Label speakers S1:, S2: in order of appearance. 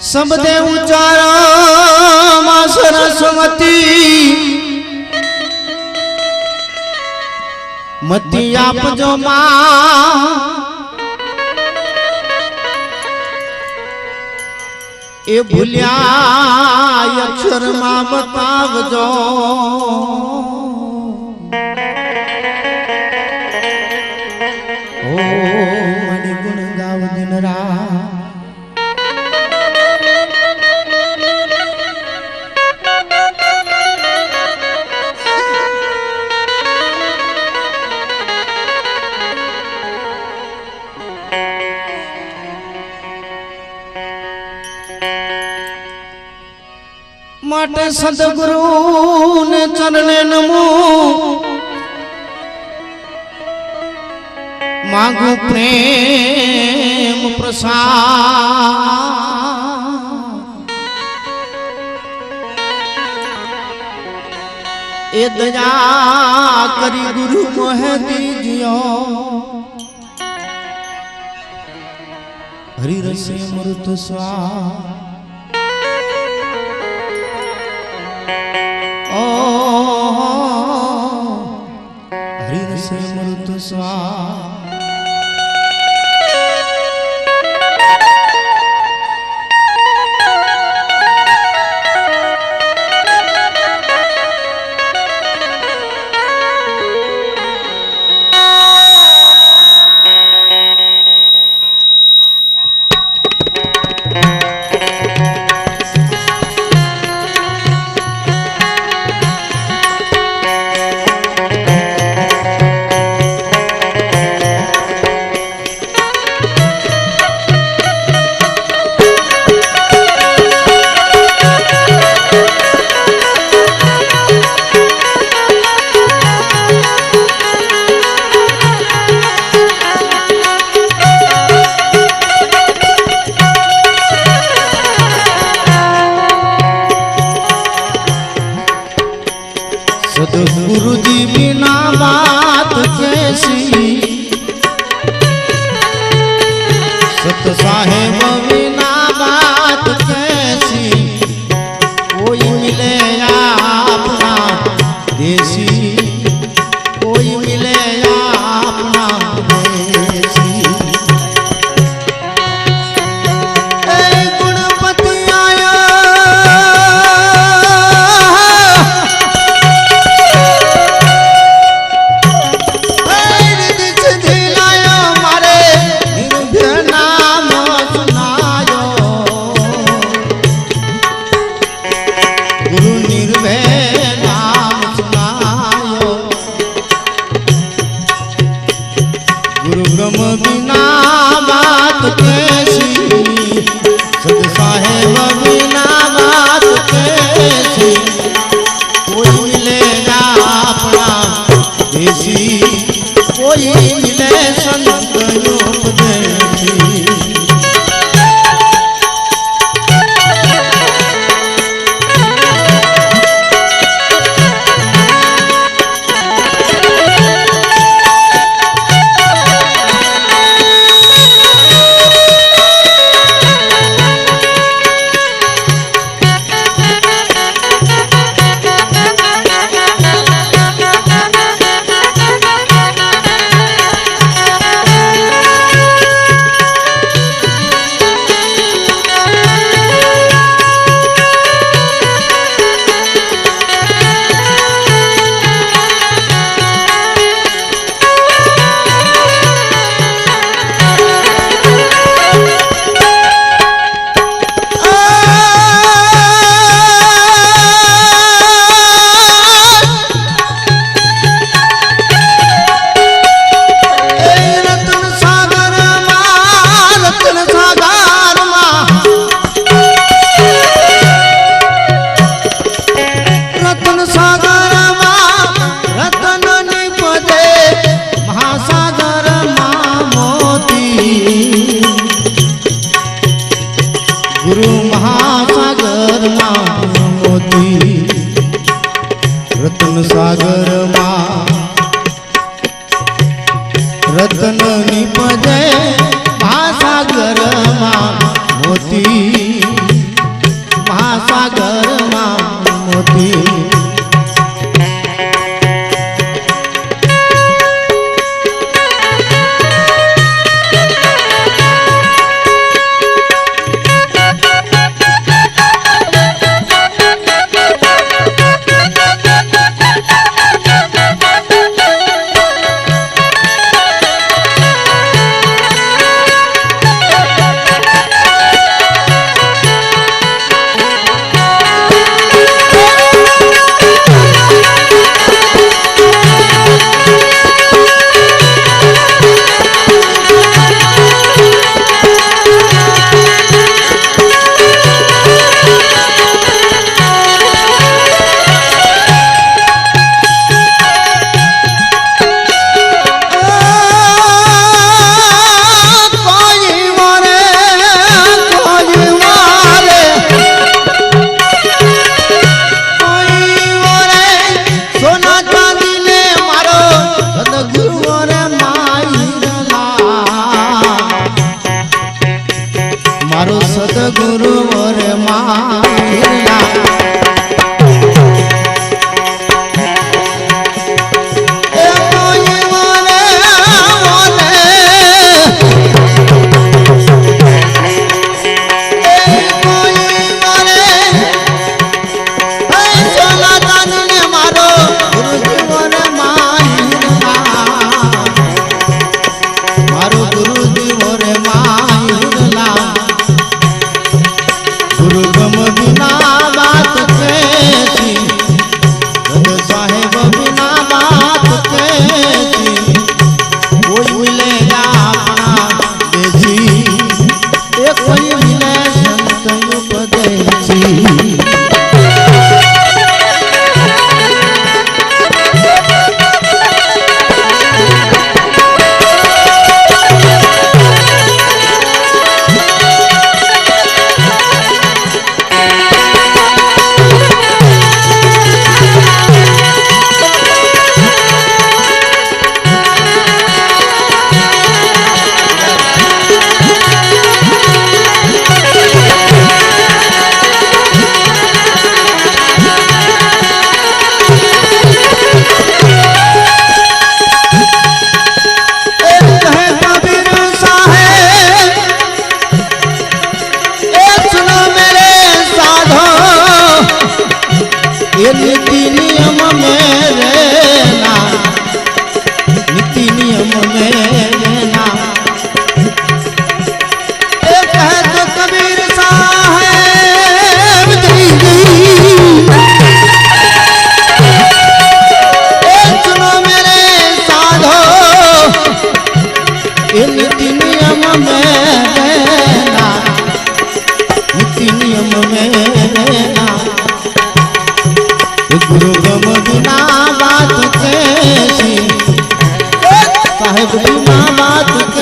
S1: શબ્દે ઉચ્ચારમાં સરસ્વતી મતી આપજો માં. એ ભૂલ્યા અક્ષરમાં બતાવજો. thank you માટે સદગુરુ ને ચરણે નમો. માંગુ પ્રેમ પ્રસાદ. એ દયા કરી ગુરુ મોહે દીજ્યો હરિ રસે મૃત સ્વા હરિ રસે મૃત સ્વા सत साहेब ગુરુ મહાસાગરમાં મોતી રતન સાગરમાં રતનની પદે મહાસાગરમાં મોતી. દુર્ગમ વિના વાત કે સાહેબ વિના વાત કે